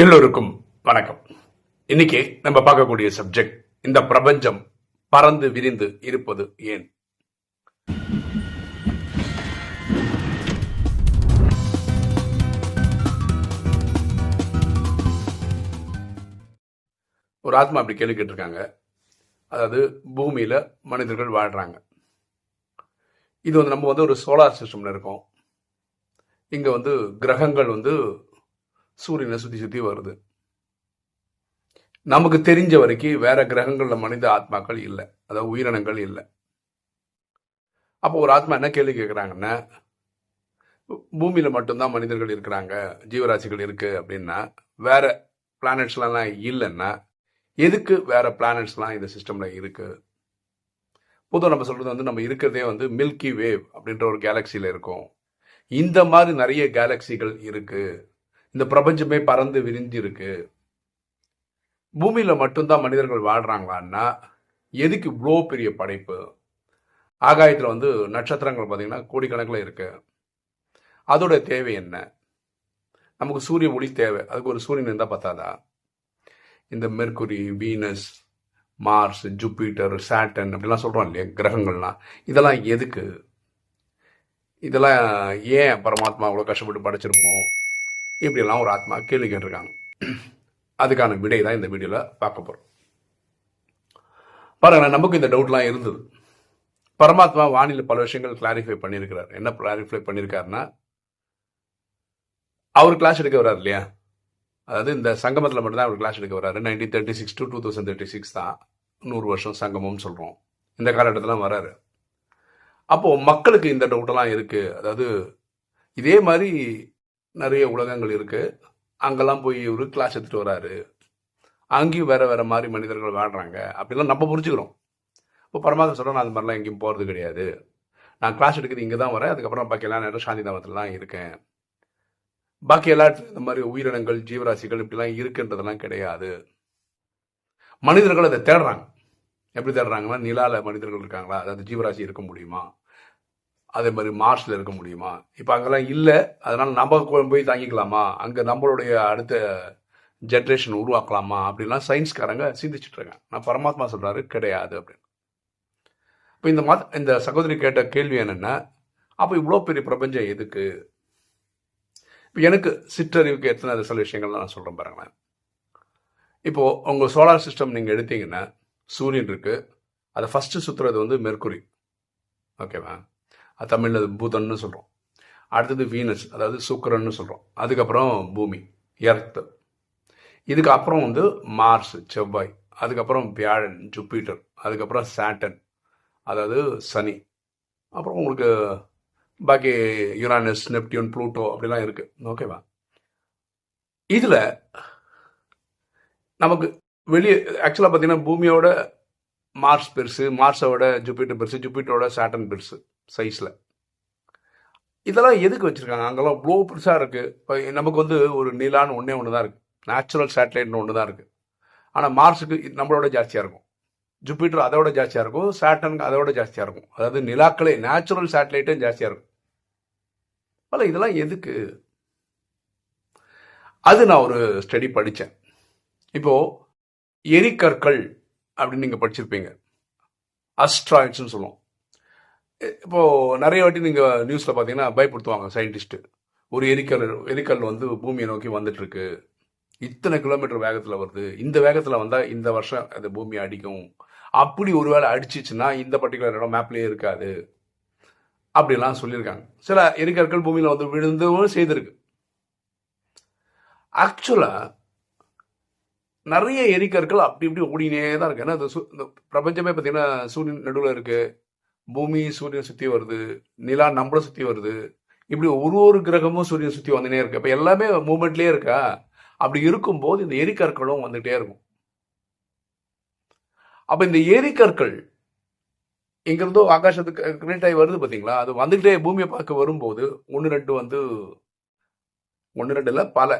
எல்லோருக்கும் வணக்கம். இன்னைக்கு நம்ம பார்க்கக்கூடிய சப்ஜெக்ட் இந்த பிரபஞ்சம் பறந்து விரிந்து இருப்பது ஏன்? ஒரு ஆத்மா அப்படி கேள்வி கேட்டிருக்காங்க அதாவது பூமியில மனிதர்கள் வாழ்றாங்க. இது வந்து நம்ம வந்து ஒரு சோலார் சிஸ்டம்ல இருக்கோம். இங்க வந்து கிரகங்கள் வந்து சூரியனை சுற்றி சுற்றி வருது. நமக்கு தெரிஞ்ச வரைக்கும் வேற கிரகங்களில் மனித ஆத்மாக்கள் இல்லை. அதாவது உயிரினங்கள் இல்லை. அப்போ ஒரு ஆத்மா என்ன கேள்வி கேட்குறாங்கன்னா பூமியில் மட்டும்தான் மனிதர்கள் இருக்கிறாங்க ஜீவராசிகள் இருக்குது அப்படின்னா வேற பிளானட்ஸ்லாம் இல்லைன்னா எதுக்கு வேற பிளானட்ஸ்லாம் இந்த சிஸ்டமில் இருக்குது பொதுவாக நம்ம சொல்கிறது வந்து நம்ம இருக்கிறதே வந்து மில்கி வேவ் அப்படின்ற ஒரு கேலக்சியில் இருக்கும். இந்த மாதிரி நிறைய கேலக்சிகள் இருக்குது இந்த பிரபஞ்சமே பறந்து விரிஞ்சு இருக்கு மட்டும்தான் மனிதர்கள் வாழ்கிறாங்களான்னா எதுக்கு இவ்வளோ பெரிய படைப்பு? ஆகாயத்தில் வந்து நட்சத்திரங்கள் பார்த்தீங்கன்னா கோடிக்கணக்கில் இருக்கு. அதோட தேவை என்ன? நமக்கு சூரிய ஒளி தேவை. அதுக்கு ஒரு சூரியன் இருந்தால் பத்தாதா? இந்த Mercury Venus Mars Jupiter Saturn அப்படிலாம் சொல்கிறோம் இல்லையா? கிரகங்கள்லாம். இதெல்லாம் எதுக்கு? இதெல்லாம் ஏன் பரமாத்மா அவ்வளோ கஷ்டப்பட்டு படைச்சிருக்கணும்? இப்படியெல்லாம் ஒரு ஆத்மா கேள்வி கேட்டிருக்காங்க. அதுக்கான விடை தான் இந்த வீடியோவில் பார்க்க போகிறோம் பாருங்க நமக்கு இந்த டவுட்லாம் இருந்தது. பரமாத்மா வானிலை பல விஷயங்கள் கிளாரிஃபை பண்ணியிருக்கிறார். என்ன கிளாரிஃபை பண்ணியிருக்காருன்னா அவர் கிளாஸ் எடுக்க வர்றாரு இல்லையா? அதாவது இந்த சங்கமத்தில் மட்டும்தான் அவர் கிளாஸ் எடுக்க வர்றாரு. Nineteen thirty six to two thousand thirty six தான் நூறு வருஷம் சங்கமம்னு சொல்கிறோம் இந்த காலகட்டத்தில் வராரு. அப்போது மக்களுக்கு இந்த டவுட்டெல்லாம் இருக்குது அதாவது இதே மாதிரி நிறைய உலகங்கள் இருக்குது அங்கெல்லாம் போய் இவர் கிளாஸ் எடுத்துகிட்டு வராரு. அங்கேயும் வேற வேற மாதிரி மனிதர்கள் வாழ்றாங்க. அப்படிலாம் நம்ம புரிஞ்சுக்கிறோம். இப்போ பரமாத்மா சொல்கிறோம் நான் அது மாதிரிலாம் எங்கேயும் போகிறது கிடையாது. நான் கிளாஸ் எடுக்கிறது இங்கே தான் வரேன். அதுக்கப்புறம் பாக்கி எல்லா நேரம் சாந்தி தாமத்தில் தான் இருக்கேன். பாக்கி எல்லா இடத்துல இந்த மாதிரி உயிரினங்கள் ஜீவராசிகள் இப்படிலாம் இருக்குன்றதெல்லாம் கிடையாது. மனிதர்கள் அதை தேடுறாங்க. எப்படி தேடுறாங்கன்னா நிலாவில் மனிதர்கள் இருக்காங்களா? அதாவது ஜீவராசி இருக்க முடியுமா? அதே மாதிரி மார்ஸில் இருக்க முடியுமா? இப்போ அங்கெல்லாம் இல்லை. அதனால நம்ம போய் தாங்கிக்கலாமா? அங்கே நம்மளுடைய அடுத்த ஜென்ரேஷன் உருவாக்கலாமா? அப்படின்லாம் சயின்ஸ்காரங்க சிந்திச்சுட்டு இருக்காங்க நான் பரமாத்மா சொல்கிறாரு கிடையாது அப்படின்னு. இப்போ இந்த மத இந்த சகோதரி கேட்ட கேள்வி என்னென்னா அப்போ இவ்வளோ பெரிய பிரபஞ்சம் எதுக்கு? இப்போ எனக்கு சிற்றறிவுக்கு எத்தனை சில விஷயங்கள்லாம் நான் சொல்கிறேன் பாருங்களேன். இப்போது உங்கள் சோலார் சிஸ்டம் நீங்கள் எடுத்தீங்கன்னா சூரியன் இருக்குது அதை ஃபஸ்ட்டு சுற்றுறது வந்து மெர்குரி ஓகேவா அது தமிழில் அது பூதன்னு சொல்கிறோம் அடுத்தது வீனஸ் அதாவது சுக்கரன்னு சொல்கிறோம் அதுக்கப்புறம் பூமி எர்த். இதுக்கு அப்புறம் வந்து மார்ஸ் செவ்வாய். அதுக்கப்புறம் வியாழன் ஜூப்பிட்டர் அதுக்கப்புறம் சாட்டன் அதாவது சனி. அப்புறம் உங்களுக்கு பாக்கி யுரானஸ் நெப்டியூன் ப்ளூட்டோ அப்படிலாம் இருக்குது ஓகேவா இதில் நமக்கு வெளியே ஆக்சுவலாக பார்த்தீங்கன்னா பூமியோட மார்ஸ் பெருசு மார்ஸோட ஜூப்பிட்டர் பெருசு ஜூப்பிட்டரோட சாட்டன் பெருசு. சைஸில் இதெல்லாம் எதுக்கு வச்சுருக்காங்க? அங்கெல்லாம் அவ்வளோ பெருசாக இருக்குது இப்போ நமக்கு வந்து ஒரு நிலான்னு ஒன்றே ஒன்று தான் இருக்குது நேச்சுரல் சேட்டலைட்னு ஒன்று தான் இருக்குது ஆனால் மார்ஸுக்கு இது நம்மளோட ஜாஸ்தியாக இருக்கும். ஜூபிட்டர் அதோட ஜாஸ்தியாக இருக்கும். சாட்டனுக்கு அதோட ஜாஸ்தியாக இருக்கும். அதாவது நிலாக்களே நேச்சுரல் சேட்டலைட்டும் ஜாஸ்தியாக இருக்கும். பல இதெல்லாம் எதுக்கு? அது நான் ஒரு ஸ்டடி படித்தேன் இப்போது எரிக்கற்கள் அப்படின்னு நீங்கள் படிச்சிருப்பீங்க. அஸ்ட்ராய்ட்ஸ்னு சொல்லுவோம். இப்போது நிறைய வாட்டி நீங்கள் நியூஸில் பார்த்தீங்கன்னா பயப்படுத்துவாங்க சயின்டிஸ்ட்டு ஒரு எரிக்கல் எரிக்கல் வந்து பூமியை நோக்கி வந்துட்டுருக்கு. இத்தனை கிலோமீட்டர் வேகத்தில் வருது. இந்த வேகத்தில் வந்தால் இந்த வருஷம் அது பூமியை அடிக்கும். அப்படி ஒரு வேளை அடிச்சிச்சுன்னா இந்த பர்டிகுலர் இடம் மேப்லேயே இருக்காது. அப்படிலாம் சொல்லியிருக்காங்க. சில எரிக்கற்கள் பூமியில் வந்து விழுந்தவும் செய்திருக்கு. ஆக்சுவலாக நிறைய எரிக்கற்கள் அப்படி இப்படி ஓடினே தான் இருக்குது ஏன்னா இந்த சு- இந்த பிரபஞ்சமே பார்த்தீங்கன்னா சூரியன் நடுவில் இருக்குது பூமி சூரியன் சுற்றி வருது நிலா நம்மளை சுற்றி வருது. இப்படி ஒரு ஒரு கிரகமும் சூரியன் சுற்றி வந்துனே இருக்கு. இப்போ எல்லாமே மூமெண்ட்லேயே இருக்கா? அப்படி இருக்கும்போது இந்த எரிக்கற்களும் வந்துகிட்டே இருக்கும். அப்போ இந்த எரிக்கற்கள் இங்கிருந்தோ ஆகாசத்துக்கு கிரேட் ஆகி வருது பார்த்தீங்களா அது வந்துகிட்டே பூமியை பார்க்க வரும்போது ஒன்று ரெண்டு வந்து ஒன்று ரெண்டு இல்லை பல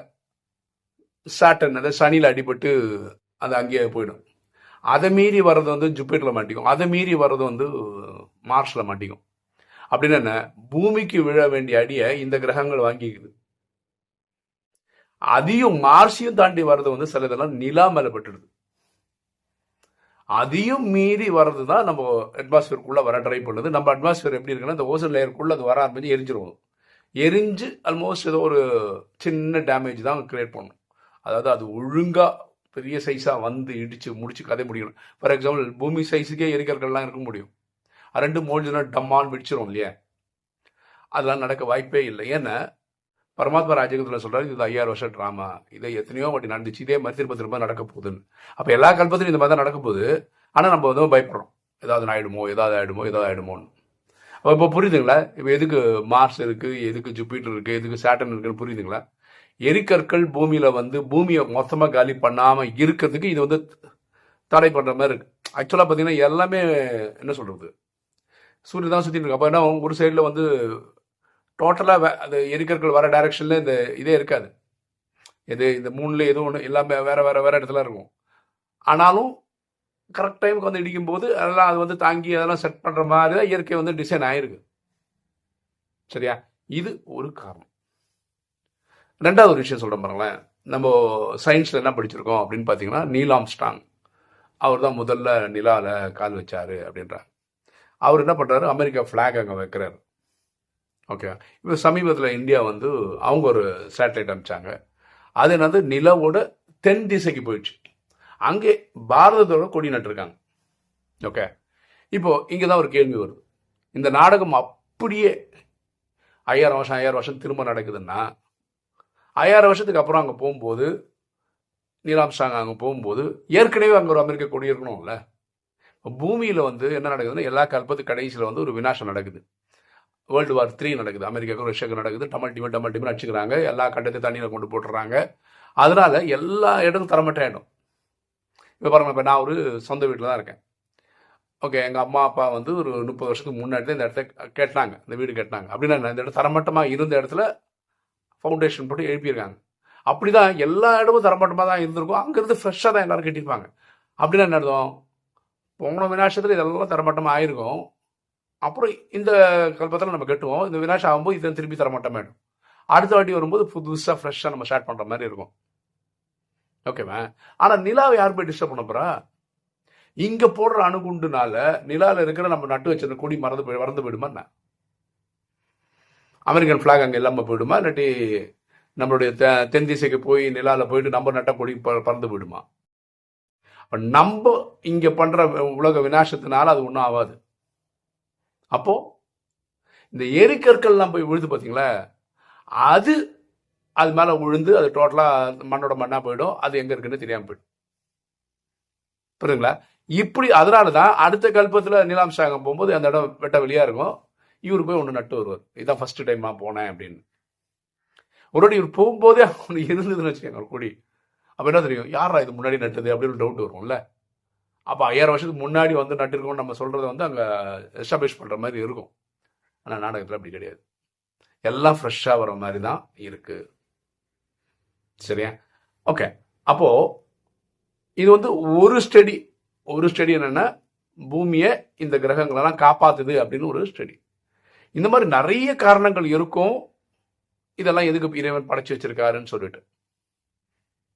சாட்டன் அதாவது சனியில் அடிபட்டு அது அங்கேயே போயிடும். அதை மீறி வர்றது வந்து ஜூப்பிட்டரில் மாட்டிக்கும். அதை மீறி வர்றது வந்து மார்ஸில் மாட்டிக்கும். அப்படின்னு என்ன? பூமிக்கு விழ வேண்டிய அடியை இந்த கிரகங்கள் வாங்கிக்குது. அதையும் மார்சியும் தாண்டி வர்றது வந்து சில இதெல்லாம் நிலா மேலே பட்டுடுது. அதையும் மீறி வர்றது தான் நம்ம அட்மாஸ்பியருக்குள்ள வர ட்ரை பண்ணுது. நம்ம அட்மாஸ்பியர் எப்படி இருக்குன்னா இந்த ஓசன் லேயருக்குள்ள அது வர ஆரம்பிச்சு எரிஞ்சிருவோம் எரிஞ்சு ஆல்மோஸ்ட் ஏதோ ஒரு சின்ன டேமேஜ் தான் கிரியேட் பண்ணும். அதாவது அது ஒழுங்காக பெரிய சைஸாக வந்து இடித்து முடிச்சு கதை முடிக்கணும். ஃபார் எக்ஸாம்பிள் பூமி சைஸுக்கே எரிக்கற்கள்லாம் இருக்க முடியும். ரெண்டு மூழ்கினா டம்மான்னு வெடிச்சிரும் இல்லையா? அதெல்லாம் நடக்க வாய்ப்பே இல்லை. ஏன்னா பரமாத்மா ராஜகத்தில் சொல்கிறார் இது ஐயாயிரம் வருஷம் ட்ராமா இதை எத்தனையோ வாட்டி நடந்துச்சு. இதே மாதிரி திரும்ப திரும்ப நடக்க போகுதுன்னு. அப்போ எல்லா கல்பத்திலும் இந்த மாதிரி தான் நடக்க போகுது. ஆனால் நம்ம வந்து பயப்படுறோம். ஏதாவது ஆயிடுமோ ஏதாவது ஆகிடுமோ ஏதாவது ஆயிடுமோன்னு. அப்போ இப்போ புரியுதுங்களா? இப்போ எதுக்கு மார்ஸ் இருக்குது எதுக்கு ஜூபிட்டர் இருக்குது எதுக்கு சேட்டன் இருக்குன்னு புரியுதுங்களா? எரிக்கற்கள் பூமியில வந்து பூமியை மொத்தமாக காலி பண்ணாம இருக்கிறதுக்கு இது வந்து தடை பண்ற மாதிரி இருக்கு. ஆக்சுவலாக பார்த்தீங்கன்னா எல்லாமே என்ன சொல்றது? சூரியன் தான் சுற்றிட்டு இருக்கு. அப்போ என்ன ஒரு சைடில் வந்து டோட்டலாக அது எரிக்கற்கள் வர டைரக்ஷனில் இந்த இதே இருக்காது. இது இந்த மூணுல எதுவும் ஒன்று எல்லாமே வேற வேற வேற இடத்துல இருக்கும். ஆனாலும் கரெக்ட் டைமுக்கு வந்து இடிக்கும் போது அதெல்லாம் அது வந்து தாங்கி அதெல்லாம் செட் பண்ணுற மாதிரி தான் இயற்கை வந்து டிசைன் ஆயிருக்கு. சரியா? இது ஒரு காரணம். ரெண்டாவது ஒரு விஷயம் சொல்கிறேன் பாருங்களேன். நம்ம சயின்ஸில் என்ன படிச்சிருக்கோம் அப்படின்னு பார்த்தீங்கன்னா நீலாம் ஸ்டாங் அவர் தான் முதல்ல நிலாவில் கால் வச்சார் அப்படின்றார். அவர் என்ன பண்ணுறாரு அமெரிக்கா ஃப்ளாக் அங்கே வைக்கிறாரு. ஓகே இப்போ சமீபத்தில் இந்தியா வந்து அவங்க ஒரு சேட்டலைட் அனுப்பிச்சாங்க. அது என்னது? நிலவோட தென் திசைக்கு போயிடுச்சு. அங்கே பாரதத்தோட கொடி நட்டுருக்காங்க. ஓகே இப்போது இங்கே தான் ஒரு கேள்வி வருது. இந்த நாடகம் அப்படியே ஐயாயிரம் வருஷம் ஐயாயிரம் வருஷம் திரும்ப நடக்குதுன்னா ஐயாயிரம் வருஷத்துக்கு அப்புறம் அங்கே போகும்போது நீலாம்சாங் அங்கே போகும்போது ஏற்கனவே அங்கே ஒரு அமெரிக்க கொடி இருக்கணும்ல பூமியில் வந்து என்ன நடக்குதுன்னா எல்லா கல்பத்து கடைசியில் வந்து ஒரு வினாசம் நடக்குது. வேர்ல்டு வார் த்ரீ நடக்குது. அமெரிக்காவுக்கு ரஷ்யாவுக்கு நடக்குது. டமல் டிமல் டமல் டிமல் அடிச்சுக்கிறாங்க. எல்லா கண்டத்தையும் தண்ணியில் கொண்டு போட்டுறாங்க. அதனால் எல்லா இடமும் தரமட்ட இடம் இப்போ பாருங்கள் இப்போ நான் ஒரு சொந்த வீட்டில் தான் இருக்கேன். ஓகே எங்கள் அம்மா அப்பா வந்து ஒரு முப்பது வருஷத்துக்கு முன்னாடி இந்த இடத்த கேட்டாங்க. இந்த வீடு கேட்டாங்க அப்படின்னா இந்த இடம் தரமட்டமாக இருந்த இடத்துல ஃபவுண்டேஷன் போட்டு எழுப்பியிருக்காங்க. அப்படி தான் எல்லா இடமும் தரமட்டமாக தான் இருந்திருக்கும் அங்கேருந்து ஃப்ரெஷ்ஷாக தான் எல்லாரும் கட்டியிருப்பாங்க. அப்படின்னா என்ன அர்த்தம்? போன வினாசத்தில் இதெல்லாம் தரமட்டமாக ஆயிருக்கும். அப்புறம் இந்த கல்பத்தில் நம்ம கட்டுவோம். இந்த வினாசம் ஆகும்போது இதை திருப்பி தரமாட்டோம் அடுத்த வாட்டி வரும்போது புதுசாக ஃப்ரெஷ்ஷாக நம்ம ஸ்டார்ட் பண்ணுற மாதிரி இருக்கும். ஓகேவா ஆனால் நிலாவை யார் போய் டிஸ்டர்ப் பண்ண போகிறா இங்கே போடுற அணுகுண்டுனால நிலாவில் இருக்கிற நம்ம நட்டு வச்சிருந்த கொடி மறந்து போய் மறந்து போயிடுமா என்ன? அமெரிக்கன் ஃப்ளாக் அங்கே இல்லாமல் போயிடுமா? இல்லாட்டி நம்மளுடைய தெ- தென் திசைக்கு போய் நிலாவில் போயிட்டு நம்ம நட்ட கொடி ப- பறந்து போயிடுமா? அப்போ நம்ம இங்கே பண்ணுற உலக விநாசத்தினால அது ஒன்றும் ஆகாது அப்போது இந்த எரிக்கற்கள்லாம் போய் விழுது பார்த்தீங்களா அது அது மேலே விழுந்து அது டோட்டலாக மண்ணோட மண்ணாக போயிடும். அது எங்கே இருக்குன்னு தெரியாமல் போயிடும். புரியுதுங்களா? இப்படி அதனால தான் அடுத்த கல்பத்தில் நீலாம்சாங்கம் போகும்போது அந்த இடம் வெட்ட வெளியாக இருக்கும். இவர் போய் ஒன்று நட்டு வருவார். இதான் ஃபர்ஸ்ட் டைமாக போனேன் அப்படின்னு. ஒரு இவர் போகும்போதே ஒன்று இருந்ததுன்னு வச்சுக்கோங்க ஒரு கொடி. அப்போ என்ன தெரியும்? யாரா இது முன்னாடி நட்டது? அப்படின்னு டவுட் வரும்ல. அப்போ ஐயாயிரம் வருஷத்துக்கு முன்னாடி வந்து நட்டிருக்கோம்னு நம்ம சொல்கிறத வந்து அங்கே எஸ்டாப்ளிஷ் பண்ணுற மாதிரி இருக்கும். ஆனால் நாடகத்தில் அப்படி கிடையாது. எல்லாம் ஃப்ரெஷ்ஷாக வர மாதிரி தான் இருக்குது சரியா? ஓகே அப்போது இது வந்து ஒரு ஸ்டடி ஒரு ஸ்டடி என்னென்னா பூமியை இந்த கிரகங்களெல்லாம் காப்பாற்றுது அப்படின்னு ஒரு ஸ்டடி இந்த மாதிரி நிறைய காரணங்கள் இருக்கும். இதெல்லாம் எதுக்கு இறைவன் படைச்சு வச்சிருக்காருன்னு சொல்லிட்டு.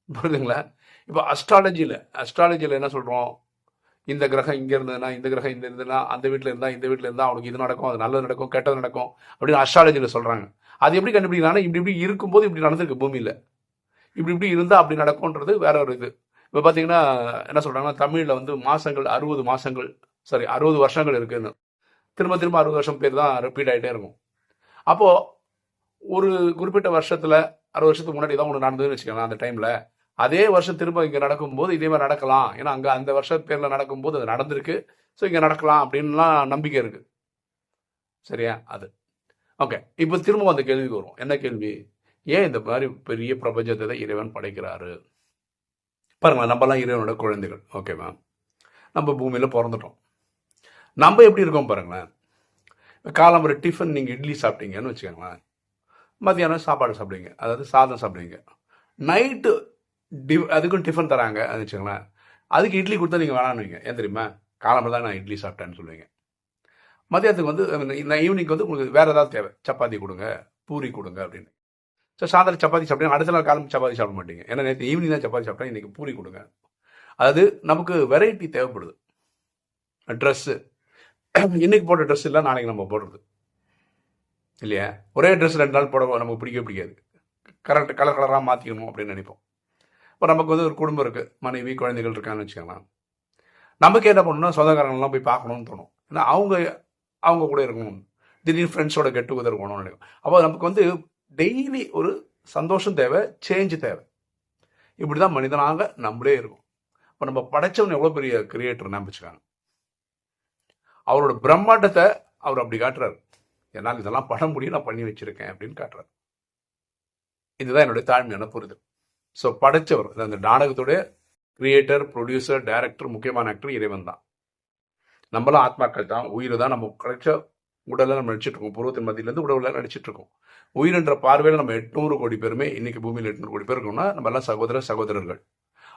புரியுதுங்களா? இப்போ அஸ்ட்ராலஜியில் அஸ்ட்ராலஜியில் என்ன சொல்கிறோம் இந்த கிரகம் இங்கே இருந்ததுன்னா இந்த கிரகம் இந்த இருந்ததுன்னா அந்த வீட்டில் இருந்தால் இந்த வீட்டில் இருந்தால் அவனுக்கு இது நடக்கும் அது நல்லது நடக்கும் கெட்டது நடக்கும் அப்படின்னு அஸ்ட்ராலஜியில் சொல்கிறாங்க அது எப்படி கண்டுபிடிக்கிறாங்கன்னா இப்படி இப்படி இருக்கும்போது இப்படி நடந்திருக்கு பூமியில். இப்படி இப்படி இருந்தால் அப்படி நடக்கும்ன்றது வேற ஒரு இது. இப்போ பார்த்தீங்கன்னா என்ன சொல்கிறாங்கன்னா தமிழில் வந்து மாதங்கள் அறுபது மாதங்கள் சாரி அறுபது வருஷங்கள் இருக்குதுன்னு திரும்ப திரும்ப அறுபது வருஷம் பேர் தான் ரிப்பீட் ஆகிட்டே இருக்கும். அப்போது ஒரு குறிப்பிட்ட வருஷத்தில் அறுபது வருஷத்துக்கு முன்னாடி தான் ஒன்று நடந்ததுன்னு வச்சுக்கலாம் அந்த டைமில் அதே வருஷம் திரும்ப இங்கே நடக்கும்போது இதே மாதிரி நடக்கலாம். ஏன்னா அங்கே அந்த வருஷ பேரில் நடக்கும்போது அது நடந்திருக்கு. ஸோ இங்கே நடக்கலாம் அப்படின்லாம் நம்பிக்கை இருக்குது சரியா? அது. ஓகே இப்போ திரும்ப அந்த கேள்விக்கு வரும் என்ன கேள்வி? ஏன் இந்த மாதிரி பெரிய பிரபஞ்சத்தை தான் இறைவன் படைக்கிறாரு? பாருங்களேன் நம்மலாம் இறைவனோட குழந்தைகள். ஓகே மேம் நம்ம பூமியில் பிறந்துட்டோம். நம்ம எப்படி இருக்கோம் பாருங்களேன். இப்போ காலம்பரை டிஃபன் நீங்கள் இட்லி சாப்பிட்டீங்கன்னு வச்சுக்கோங்களேன். மத்தியானம் சாப்பாடு சாப்பிடுவீங்க. அதாவது சாதம் சாப்பிடுவீங்க. நைட்டு டி அதுக்கும் டிஃபன் தராங்க. அது வச்சுக்கோங்களேன். அதுக்கு இட்லி கொடுத்தா நீங்கள் வேணான்னுவீங்க. ஏன் தெரியுமா? காலம்பரை தான் நான் இட்லி சாப்பிட்டேன்னு சொல்லுவீங்க. மதியத்துக்கு வந்து நான் ஈவினிங் வந்து உங்களுக்கு வேறு ஏதாவது தேவை. சப்பாத்தி கொடுங்க பூரி கொடுங்க அப்படின்னு. ஸோ சாயந்தரம் சப்பாத்தி சாப்பிட்டீங்க அடுத்த நாள் காலம் சப்பாத்தி சாப்பிட மாட்டீங்க. ஏன்னா நேற்று ஈவினிங் தான் சப்பாத்தி சாப்பிட்டேன். இன்றைக்கி பூரி கொடுங்க. அதாவது நமக்கு வெரைட்டி தேவைப்படுது. ட்ரெஸ்ஸு இன்னைக்கு போட்ட ட்ரெஸ் இல்லை நாளைக்கு நம்ம போடுறது. இல்லையா? ஒரே ட்ரெஸ் ரெண்டு நாள் போட நமக்கு பிடிக்கவே பிடிக்காது. கரெக்ட் கலர் கலராக மாற்றிக்கணும் அப்படின்னு நினைப்போம். இப்போ நமக்கு வந்து ஒரு குடும்பம் இருக்குது மனைவி குழந்தைகள் இருக்கான்னு வச்சுக்கலாம் நமக்கு என்ன பண்ணணும்னா சொந்தக்காரங்களாம் போய் பார்க்கணும்னு தோணும். ஏன்னா அவங்க அவங்க கூட இருக்கணும். திடீர்னு ஃப்ரெண்ட்ஸோட கெட் டுகெதர் போகணும்னு நினைக்கும் அப்போ நமக்கு வந்து டெய்லி ஒரு சந்தோஷம் தேவை சேஞ்சு தேவை. இப்படி தான் மனிதனாக நம்மளே இருக்கும். இப்போ நம்ம படைச்சவன் எவ்வளோ பெரிய கிரியேட்டர் நம்பிச்சுக்காங்க அவரோட பிரம்மாண்டத்தை அவர் அப்படி காட்டுறாரு. என்னால் இதெல்லாம் பண்ண முடியும் நான் பண்ணி வச்சிருக்கேன் அப்படின்னு காட்டுறாரு. இதுதான் என்னுடைய தாழ்மையான புரிதல். ஸோ படைச்சவர் அந்த நாடகத்துடைய கிரியேட்டர் ப்ரொடியூசர் டைரக்டர் முக்கியமான ஆக்டர் இறைவன் தான். நம்மளாம் ஆத்மாக்கள் தான் உயிர் தான் நம்ம கிடைச்ச உடலில் நம்ம நடிச்சிட்டு இருக்கோம். பூர்வத்தின் மத்தியிலேருந்து உடலில் நடிச்சிட்டு இருக்கோம். உயிர்ன்ற பார்வையில் நம்ம எட்நூறு கோடி பேருமே இன்னைக்கு பூமியில் எட்நூறு கோடி பேர் இருக்கோம்னா நம்ம எல்லாம் சகோதர சகோதரர்கள்.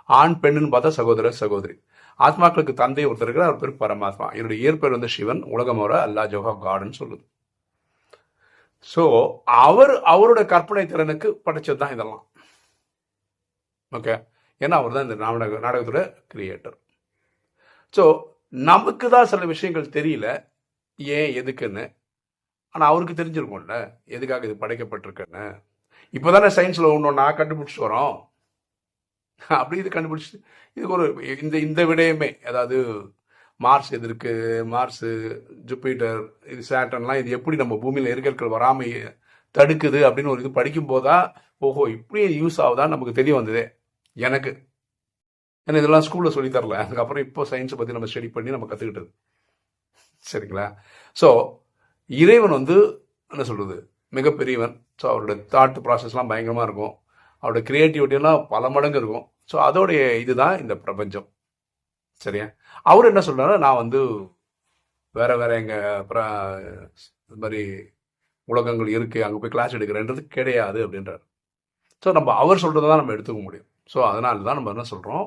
ஆண் பெண்ணுன்னு பார்த்தா சகோதர சகோதரி. ஆத்மாக்களுக்கு தந்தை ஒருத்தர் இருக்கிறார் அவர் பேர் பரமாத்மா. என்னுடைய இயற்பெயர் வந்து சிவன் உலகமோர அல்லா ஜோஹா காடுன்னு சொல்லுது. ஸோ அவர் அவரோட கற்பனை திறனுக்கு படைச்சது தான் இதெல்லாம். ஓகே ஏன்னா அவர் தான் இந்த நாடக நாடகத்தோட கிரியேட்டர் ஸோ நமக்கு தான் சில விஷயங்கள் தெரியல. ஏன் எதுக்குன்னு? ஆனால் அவருக்கு தெரிஞ்சிருக்கும்ல. எதுக்காக இது படைக்கப்பட்டிருக்குன்னு? இப்போ தானே சயின்ஸில் ஒன்று ஒன்றா கண்டுபிடிச்சிட்டு வரோம். அப்படி இது கண்டுபிடிச்சி இதுக்கு ஒரு இந்த இந்த விடயமே அதாவது மார்ஸ் எது இருக்கு மார்ஸு ஜூப்பிட்டர் இது சேட்டன்லாம் இது எப்படி நம்ம பூமியில் இருக்கற்கள் வராமல் தடுக்குது அப்படின்னு ஒரு இது படிக்கும் போதா ஓஹோ இப்படியே யூஸ் ஆகுதான்னு நமக்கு தெரிய வந்தது எனக்கு. ஏன்னா இதெல்லாம் ஸ்கூலில் சொல்லி தரல. அதுக்கப்புறம் இப்போ சயின்ஸை பற்றி நம்ம ஸ்டடி பண்ணி நம்ம கற்றுக்கிட்டது சரிங்களா? ஸோ இறைவன் வந்து என்ன சொல்கிறது மிகப்பெரியவன். ஸோ அவரோட தாட் ப்ராசஸ்லாம் பயங்கரமாக இருக்கும். அவரோட கிரியேட்டிவிட்டிலாம் பல மடங்கு இருக்கும். ஸோ அதோடைய இதுதான் இந்த பிரபஞ்சம். சரியா? அவர் என்ன சொல்றாரு நான் வந்து வேற வேற எங்க இது மாதிரி உலகங்கள் இருக்கு அங்கே போய் கிளாஸ் எடுக்கிறேன்றது கிடையாது அப்படின்றாரு. ஸோ நம்ம அவர் சொல்றதை தான் நம்ம எடுத்துக்க முடியும். ஸோ அதனால தான் நம்ம என்ன சொல்கிறோம்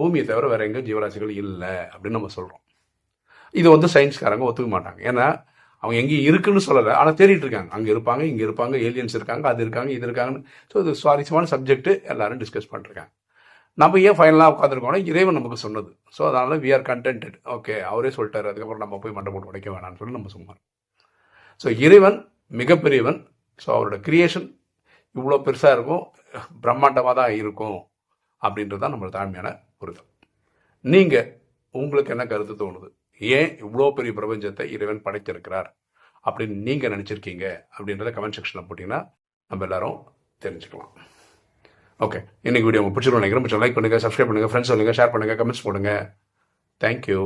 பூமியை தவிர வேற எங்கேயும் ஜீவராசிகள் இல்லை அப்படின்னு நம்ம சொல்கிறோம் இது வந்து சயின்ஸ்காரங்க ஒத்துக்க மாட்டாங்க. ஏன்னா அவங்க எங்கேயும் இருக்குன்னு சொல்லலை. ஆனால் தேடிட்டு இருக்காங்க. அங்கே இருப்பாங்க இங்கே இருப்பாங்க ஏலியன்ஸ் இருக்காங்க அது இருக்காங்க இது இருக்காங்கன்னு ஸோ இது சுவாரஸ்யமான சப்ஜெக்ட் எல்லாரும் டிஸ்கஸ் பண்ணிருக்காங்க. நம்ம ஏன் ஃபைனலாக உட்காந்துருக்கோம்னா இறைவன் நமக்கு சொன்னது. ஸோ அதனால் வி ஆர் கண்டென்டட் ஓகே அவரே சொல்லிட்டாரு. அதுக்கப்புறம் நம்ம போய் மண்டை போட்டு உடைக்க வேணாம்னு சொல்லி நம்ம சும்மா ஸோ இறைவன் மிகப்பெரியவன். ஸோ அவரோட கிரியேஷன் இவ்வளோ பெருசாக இருக்கும். பிரம்மாண்டமாக தான் இருக்கும் அப்படின்றது தான் நம்மளோட தாழ்மையான புரிதல் நீங்கள் உங்களுக்கு என்ன கருத்து தோணுது? ஏன் இவ்வளோ பெரிய பிரபஞ்சத்தை இறைவன் படைத்திருக்கிறார்? அப்படின்னு நீங்கள் நினச்சிருக்கீங்க அப்படின்றத கமெண்ட் செக்ஷனில் போட்டிங்கன்னா நம்ம எல்லாரும் தெரிஞ்சுக்கலாம். ஓகே இன்னைக்கு வீடியோ உங்களுக்கு நினைக்கிறேன். லைக் பண்ணுங்கள் சப்ஸ்கிரைப் பண்ணுங்கள் ஃப்ரெண்ட்ஸ் சொல்லுங்கள் ஷேர் பண்ணுங்கள் கமெண்ட்ஸ் போடுங்க. தேங்க்யூ